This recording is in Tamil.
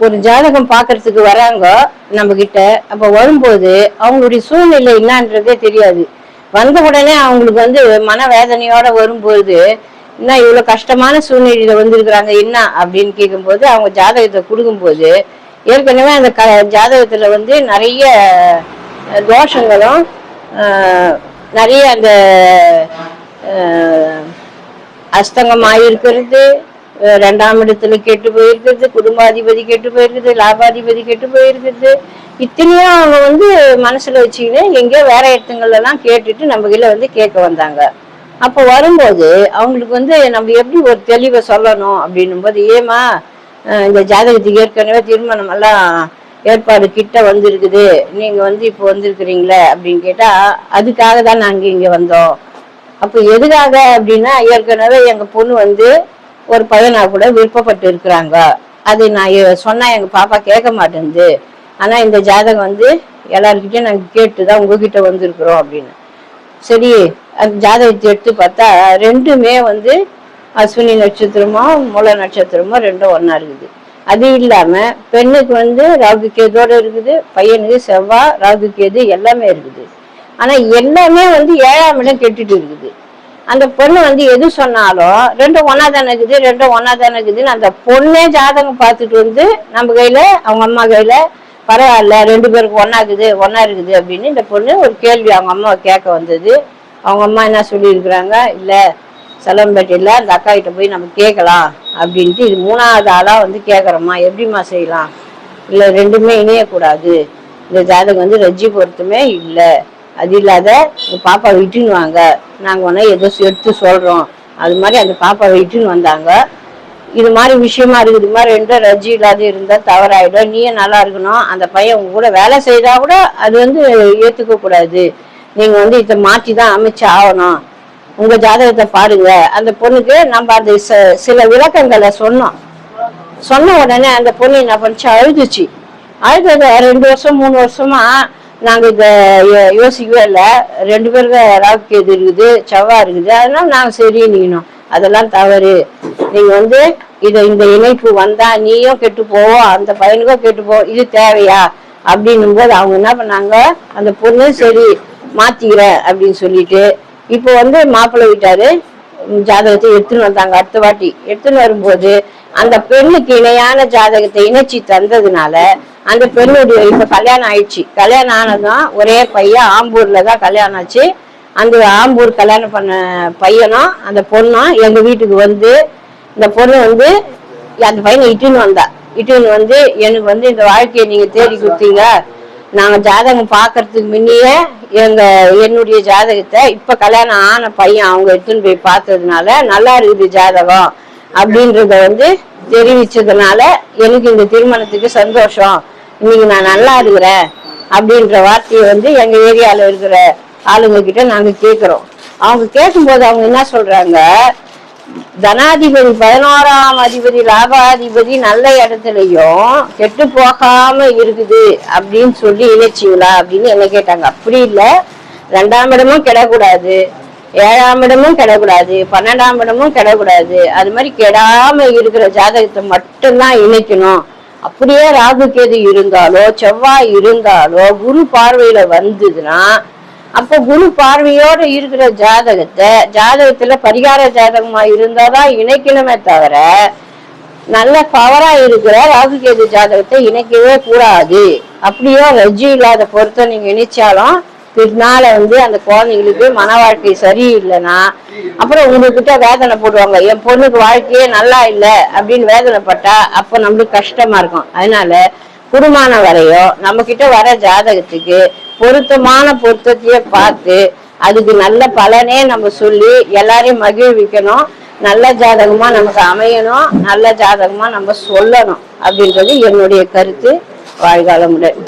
ஒரு ஜாதகம் பார்க்கறதுக்கு வராங்க நம்ம கிட்ட அப்ப வரும்போது அவங்களுடைய சூழ்நிலை என்னன்றதே தெரியாது. வந்த உடனே அவங்களுக்கு வந்து மன வேதனையோட வரும்போது என்ன இவ்வளவு கஷ்டமான சூழ்நிலையில வந்திருக்கிறாங்க? என்ன? அப்படின்னு கேட்கும்போது அவங்க ஜாதகத்தை கொடுக்கும்போது ஏற்கனவே அந்த க ஜாதகத்துல வந்து நிறைய தோஷங்களும் நிறைய அந்த அஸ்தங்கம் ஆகியிருக்கிறது ரெண்டாம் இடத்துல கெட்டு போயிருக்கிறது குடும்பாதிபதி கெட்டு போயிருக்குது லாபாதிபதி கெட்டு போயிருக்குது இத்தனையும் அவங்க வந்து மனசுல வச்சுக்கின்னு எங்கேயோ வேற இடத்துங்கள்ல எல்லாம் கேட்டுட்டு நம்ம கீழே வந்து கேட்க வந்தாங்க. அப்போ வரும்போது அவங்களுக்கு வந்து நம்ம எப்படி ஒரு தெளிவை சொல்லணும் அப்படின்னும் போது ஏமா இந்த ஜாதகத்துக்கு ஏற்கனவே திருமணம் எல்லாம் ஏற்பாடு கிட்ட வந்திருக்குது. நீங்க வந்து இப்போ வந்திருக்கிறீங்களே? அப்படின்னு கேட்டா அதுக்காக தான் நாங்க இங்க வந்தோம். அப்போ எதுக்காக அப்படின்னா ஏற்கனவே எங்க பொண்ணு வந்து ஒரு பையனா கூட விருப்பப்பட்டு இருக்கிறாங்க. அது நான் சொன்னா எங்க பாப்பா கேட்க மாட்டேங்குது ஆனா இந்த ஜாதகம் வந்து எல்லார்கிட்டயும் நாங்க கேட்டுதான் உங்ககிட்ட வந்திருக்கிறோம் அப்படின்னு. சரி அந்த ஜாதகத்தை எடுத்து பார்த்தா ரெண்டுமே வந்து அஸ்வினி நட்சத்திரமோ மூல நட்சத்திரமோ ரெண்டும் ஒன்றா இருக்குது. அது இல்லாம பெண்ணுக்கு வந்து ராகு கேதோட இருக்குது பையனுக்கு செவ்வாய் ராகு கேது எல்லாமே இருக்குது. ஆனா எல்லாமே வந்து ஏழாம் இடம் கெட்டுட்டு இருக்குது. அந்த பொண்ணு வந்து எது சொன்னாலும் ரெண்டும் ஒன்னா தானே இருக்குது ரெண்டும் ஒன்னா தானே இருக்குதுன்னு அந்த பொண்ணே ஜாதகம் பார்த்துட்டு வந்து நம்ம கையில அவங்க அம்மா கையில பரவாயில்ல ரெண்டு பேருக்கு ஒண்ணா இருக்குது ஒண்ணா இருக்குது அப்படின்னு இந்த பொண்ணு ஒரு கேள்வி அவங்க அம்மாவை கேட்க வந்தது. அவங்க அம்மா என்ன சொல்லியிருக்கிறாங்க? இல்லை செலம்பேட்டையில் அந்த அக்கா கிட்ட போய் நம்ம கேட்கலாம் அப்படின்ட்டு இது மூணாவது ஆளாக வந்து கேட்குறோம்மா எப்படிம்மா செய்யலாம்? இல்லை ரெண்டுமே இணையக்கூடாது. இந்த ஜாதகம் வந்து ரஜ்ஜி பொருத்தமே இல்லை. அது இல்லாத பாப்பாவை பாப்பா விட்டுன்னு வாங்க. நாங்கள் உடனே ஏதோ எடுத்து சொல்கிறோம் அது மாதிரி அந்த பாப்பாவை விட்டுன்னு வந்தாங்க. இது மாதிரி விஷயமா இருக்குது. இது மாதிரி ரெண்டும் ரஜி இல்லாத இருந்தால் தவறாயிடும். நீயும் நல்லா இருக்கணும். அந்த பையன் உங்க கூட வேலை செய்தா கூட அது வந்து ஏற்றுக்க கூடாது. நீங்கள் வந்து இதை மாற்றி தான் அமைச்சு ஆகணும். உங்கள் ஜாதகத்தை பாருங்க. அந்த பொண்ணுக்கு நம்ம அந்த ச- சில விளக்கங்களை சொன்னோம். சொன்ன உடனே அந்த பொண்ணு என்ன பண்ணிச்சு? அழுதுச்சு. அழுது ரெண்டு வருஷம் மூணு வருஷமா நாங்கள் இதை யோ- யோசிக்கவே இல்லை. ரெண்டு பேருக்கு ராவுக்கு எது இருக்குது செவ்வா இருக்குது. அதனால நாங்கள் சரி நீனும் அதெல்லாம் தவறு. நீங்கள் வந்து இதை இந்த இணைப்பு வந்தால் நீயும் கெட்டு போவோம் அந்த பையனுக்கும் கெட்டு போவோம் இது தேவையா? அப்படின்னும் போது அவங்க என்ன பண்ணாங்க? அந்த பொண்ணு சரி மாற்றிக்கிறேன் அப்படின்னு சொல்லிட்டு இப்போ வந்து மாப்பிள்ளை வீட்டாரு. ஜாதகத்தை எடுத்துன்னு வந்தாங்க. அடுத்த வாட்டி எடுத்துன்னு வரும்போது அந்த பெண்ணுக்கு இணையான ஜாதகத்தை இணைச்சி தந்ததுனால அந்த பெண்ணுடைய இப்ப கல்யாணம் ஆயிடுச்சு. கல்யாணம் ஆனதும் ஒரே பையன் ஆம்பூர்ல தான் கல்யாணம் ஆச்சு. அந்த ஆம்பூர் கல்யாணம் பண்ண பையனும் அந்த பொண்ணும் எங்க வீட்டுக்கு வந்து இந்த பொண்ணு வந்து அந்த பையனை இட்டுன்னு வந்தா. இட்டுன்னு வந்து எனக்கு வந்து இந்த வாழ்க்கையை நீங்க தேடி கொடுத்தீங்க. நாங்கள் ஜாதகம் பார்க்கறதுக்கு முன்னையே எங்க என்னுடைய ஜாதகத்தை இப்ப கல்யாணம் ஆன பையன் அவங்க எடுத்துன்னு போய் பார்த்ததுனால நல்லா இருக்குது ஜாதகம் அப்படின்றத வந்து தெரிவிச்சதுனால எனக்கு இந்த திருமணத்துக்கு சந்தோஷம். இன்னைக்கு நான் நல்லா இருக்கிறேன் அப்படின்ற வார்த்தையை வந்து எங்க ஏரியாவில் இருக்கிற ஆளுங்க கிட்ட நாங்கள் கேட்குறோம் அவங்க கேட்கும்போது அவங்க என்ன சொல்றாங்க? தனாதிபதி பதினோராம் அதிபதி லாபாதிபதி நல்ல இடத்துலயும் கெட்டு போகாம இருக்குது அப்படின்னு சொல்லி இணைச்சிங்களா அப்படின்னு என்ன கேட்டாங்க. அப்படி இல்ல. ரெண்டாம் இடமும் கெடக்கூடாது. ஏழாம் இடமும் கெடக்கூடாது. பன்னெண்டாம் இடமும் கெடக்கூடாது. அது மாதிரி கெடாம இருக்கிற ஜாதகத்தை மட்டும்தான் இணைக்கணும். அப்படியே ராகு கேது இருந்தாலோ செவ்வாய் இருந்தாலோ குரு பார்வையில வந்ததுன்னா அப்ப குரு பார்வையோட இருக்கிற ஜாதகத்தை ஜாதகத்துல பரிகார ஜாதகமா இருந்தாதான் இணைக்கணுமே தவிர நல்ல பவரா இருக்கிற ராகு கேது ஜாதகத்தை இணைக்கவே கூடாது. அப்படியோ ரஜ்ஜி இல்லாத பொருத்த நீங்க இணைச்சாலும் பின்னால வந்து அந்த குழந்தைங்களுக்கு மன வாழ்க்கை சரியில்லைன்னா அப்புறம் உங்ககிட்ட வேதனை போடுவாங்க என் பொண்ணுக்கு வாழ்க்கையே நல்லா இல்லை அப்படின்னு வேதனைப்பட்டா அப்ப நம்மளுக்கு கஷ்டமா இருக்கும். அதனால குடும்பமான வரையோ நம்ம கிட்ட வர ஜாதகத்துக்கு பொருத்தமான பொருத்தத்தையே பார்த்து அதுக்கு நல்ல பலனே நம்ம சொல்லி எல்லாரையும் மகிழ்விக்கணும். நல்ல ஜாதகமா நமக்கு அமையணும். நல்ல ஜாதகமா நம்ம சொல்லணும் அப்படின்றது என்னுடைய கருத்து. வாழ்காலமுடன்